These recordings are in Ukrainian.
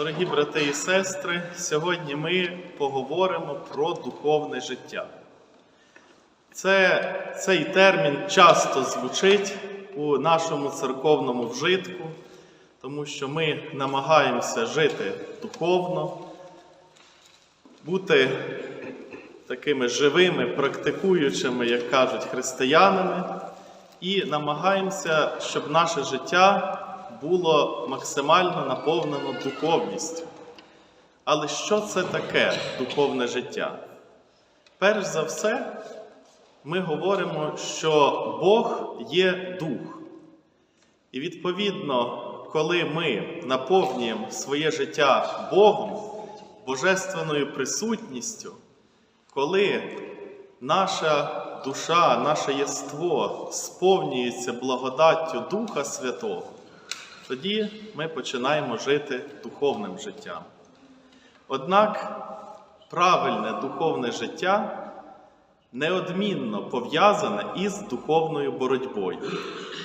Дорогі брати і сестри, сьогодні ми поговоримо про духовне життя. Це, цей термін часто звучить у нашому церковному вжитку, тому що ми намагаємося жити духовно, бути такими живими, практикуючими, як кажуть, християнами, і намагаємося, щоб наше життя було максимально наповнено духовністю. Але що це таке духовне життя? Перш за все, ми говоримо, що Бог є дух. І відповідно, коли ми наповнюємо своє життя Богом, божественною присутністю, коли наша душа, наше єство сповнюється благодаттю Духа Святого, тоді ми починаємо жити духовним життям. Однак правильне духовне життя неодмінно пов'язане із духовною боротьбою,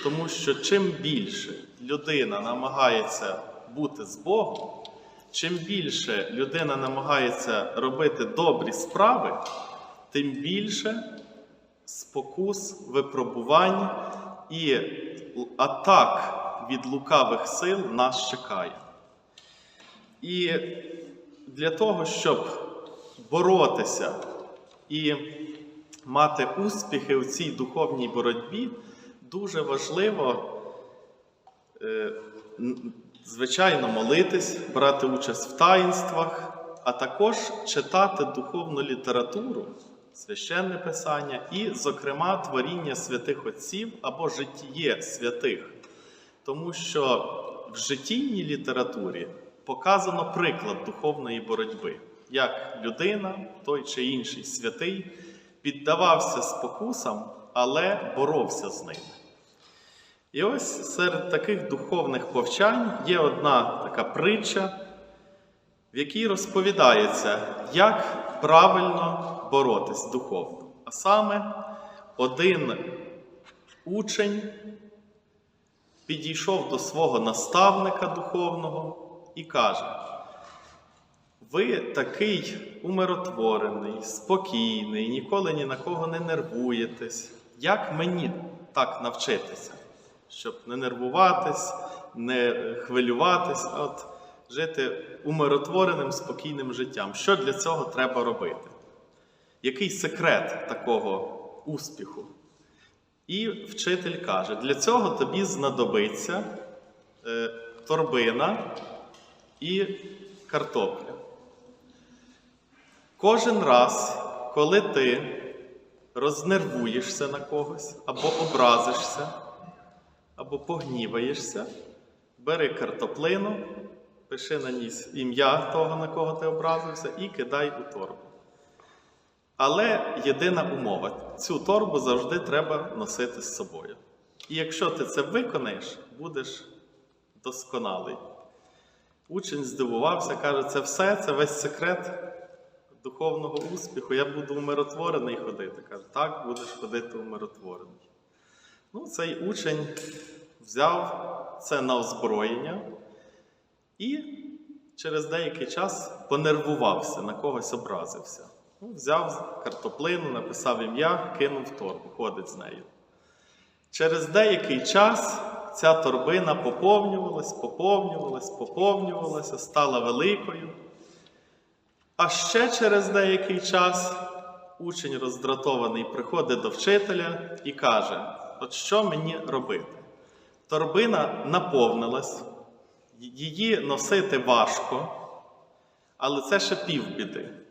тому що чим більше людина намагається бути з Богом, чим більше людина намагається робити добрі справи, тим більше спокус, випробувань і атак від лукавих сил нас чекає. І для того, щоб боротися і мати успіхи у цій духовній боротьбі, дуже важливо, е, звичайно, молитись, брати участь в таїнствах, а також читати духовну літературу, священне писання і, зокрема, творіння святих отців або житіє святих. Тому що в життєйній літературі показано приклад духовної боротьби, як людина, той чи інший святий, піддавався спокусам, але боровся з ними. І ось серед таких духовних повчань є одна така притча, в якій розповідається, як правильно боротись духовно. А саме один учень підійшов до свого наставника духовного і каже: ви такий умиротворений, спокійний, ніколи ні на кого не нервуєтесь. Як мені так навчитися? Щоб не нервуватись, не хвилюватись, а от жити умиротвореним, спокійним життям. Що для цього треба робити? Який секрет такого успіху? І вчитель каже: для цього тобі знадобиться е, торбина і картопля. Кожен раз, коли ти рознервуєшся на когось, або образишся, або погніваєшся, бери картоплину, пиши на ній ім'я того, на кого ти образився, і кидай у торбу. Але єдина умова: цю торбу завжди треба носити з собою. І якщо ти це виконаєш, будеш досконалий. Учень здивувався, каже, це все, це весь секрет духовного успіху. Я буду умиротворений ходити. Каже, так, будеш ходити умиротворений. Ну, цей учень взяв це на озброєння і через деякий час понервувався, на когось образився. Ну, взяв картоплину, написав ім'я, кинув в торбу, ходить з нею. Через деякий час ця торбина поповнювалась, поповнювалась, поповнювалася, стала великою. А ще через деякий час учень роздратований приходить до вчителя і каже: От що мені робити? Торбина наповнилась, її носити важко, але це ще півбіди.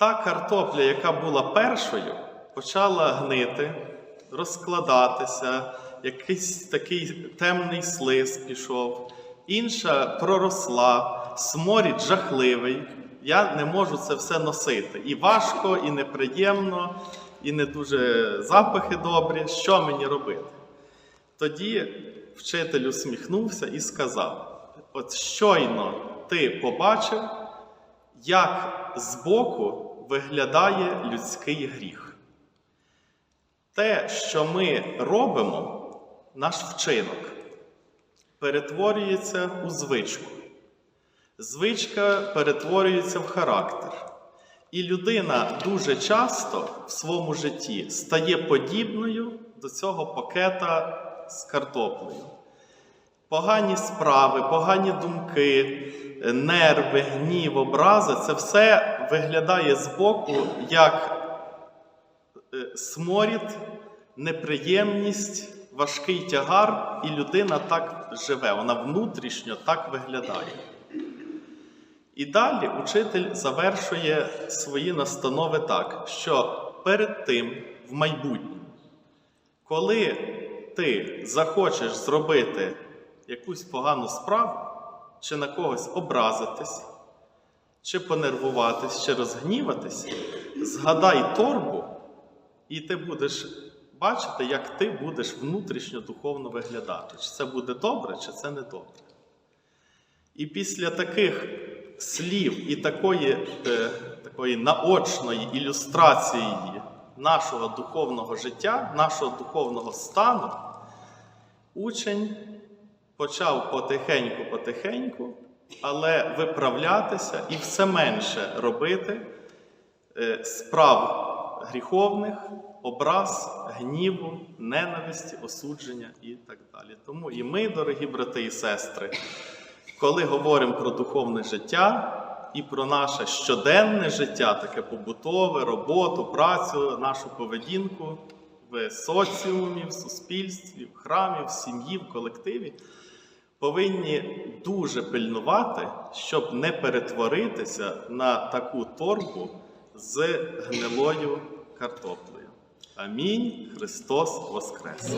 Та картопля, яка була першою, почала гнити, розкладатися, якийсь такий темний слиз пішов, інша проросла, сморід жахливий. Я не можу це все носити. І важко, і неприємно, і не дуже запахи добрі. Що мені робити? Тоді вчитель усміхнувся і сказав: От щойно ти побачив, як збоку виглядає людський гріх. Те, що ми робимо, наш вчинок, перетворюється у звичку. звичка перетворюється в характер. І людина дуже часто в своєму житті стає подібною до цього пакета з картоплею. Погані справи, погані думки, нерви, гнів, образи це все виглядає збоку як е, сморід, неприємність, важкий тягар, і людина так живе, вона внутрішньо так виглядає. І далі учитель завершує свої настанови так, що перед тим в майбутньому, коли ти захочеш зробити якусь погану справу, чи на когось образитись, чи понервуватись, чи розгніватись, згадай торбу, і ти будеш бачити, як ти будеш внутрішньо духовно виглядати. Чи це буде добре, чи це не добре. І після таких слів і такої, е, такої наочної ілюстрації нашого духовного життя, нашого духовного стану, учень почав потихеньку-потихеньку, але виправлятися і все менше робити е, справ гріховних, образ, гніву, ненависті, осудження і так далі. Тому і ми, дорогі брати і сестри, коли говоримо про духовне життя і про наше щоденне життя, таке побутове, роботу, працю, нашу поведінку в соціумі, в суспільстві, в храмі, в сім'ї, в колективі, повинні дуже пильнувати, щоб не перетворитися на таку торбу з гнилою картоплею. Амінь. Христос Воскрес!